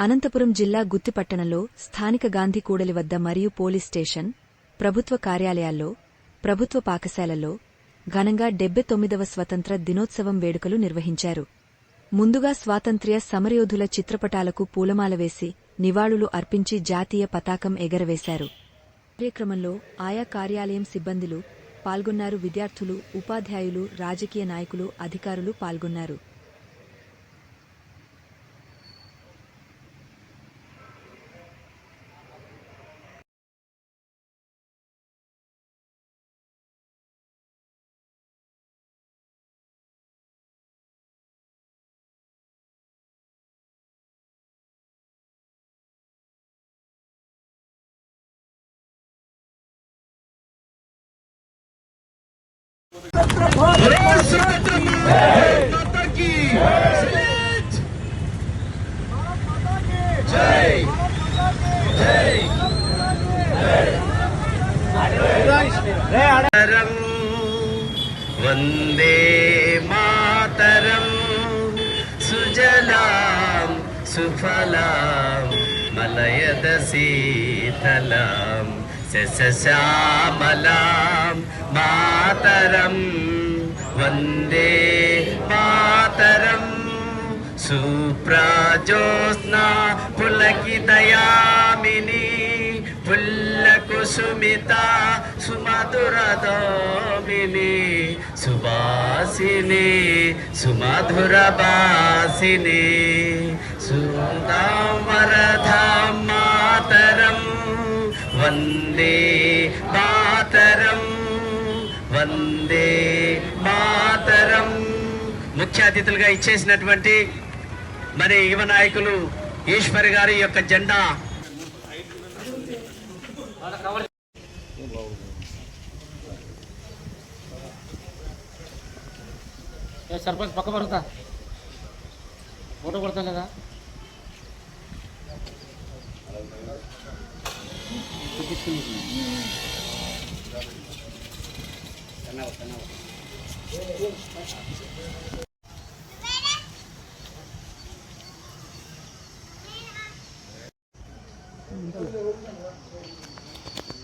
అనంతపురం జిల్లా గుత్తిపట్టణంలో స్థానిక గాంధీ కూడలి వద్ద మరియు పోలీస్ స్టేషన్ ప్రభుత్వ కార్యాలయాల్లో ప్రభుత్వ పాఠశాలల్లో ఘనంగా డెబ్బై తొమ్మిదవ స్వతంత్ర దినోత్సవం వేడుకలు నిర్వహించారు. ముందుగా స్వాతంత్ర్య సమరయోధుల చిత్రపటాలకు పూలమాల వేసి నివాళులు అర్పించి జాతీయ పతాకం ఎగరవేశారు. కార్యక్రమంలో ఆయా కార్యాలయం సిబ్బందులు పాల్గొన్నారు విద్యార్థులు ఉపాధ్యాయులు రాజకీయ నాయకులు అధికారులు పాల్గొన్నారు. वंदे मातरम् सुजलां सुफलां मलयद सीतलां शश्यामलां मा मातरं वन्दे मातरम् सुप्राजोत्स्ना पुलकितयामिनी पुल्लकुसुमिता सुमधुरदोमिनी सुवासिनी सुमधुरवासिनी सुदामरधां मातरं वन्दे ముఖ్య అతిథులుగా ఇచ్చేసినటువంటి మరి యువ నాయకులు ఈశ్వర్ గారి యొక్క జెండా. ఏ సర్పంచ్ పక్క పడతా ఫోటో కొడతా లేదా?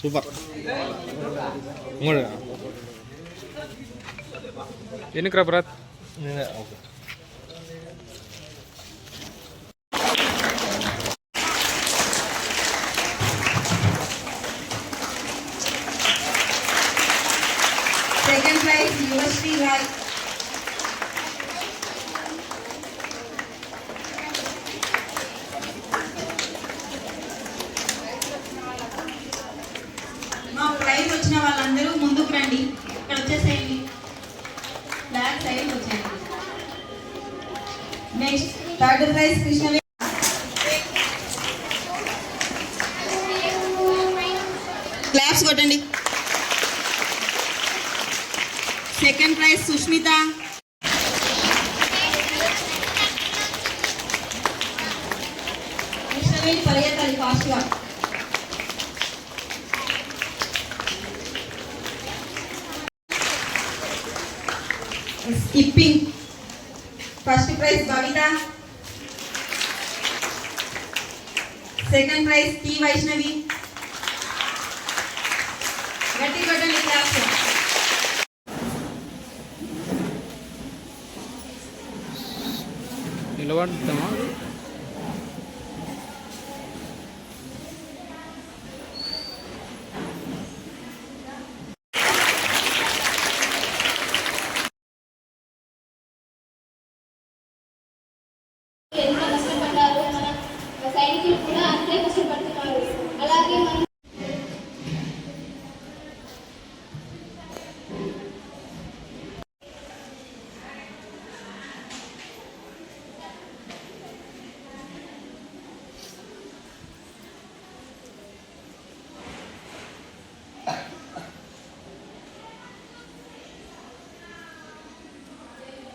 సూపర్. ఇంకోటి భరత్ Second వచ్చిన వాళ్ళందరూ ముందుకు రండి. ఇక్కడ వచ్చేసేయండి. బ్యాక్ సైడ్ వచ్చేయండి. Next third prize Krishna claps కొట్టండి. Second prize Sushmita. పరిగెత్తాలి ఫాస్ట్గా skipping first prize Bhavita second prize T Vaishnavi గట్టి కొట్టండి క్లాప్స్ నిలబడతామా? ఎంత కష్టపడ్డారు మన సైనికులు కూడా అంతే కష్టపడుతున్నారు. అలాగే మనం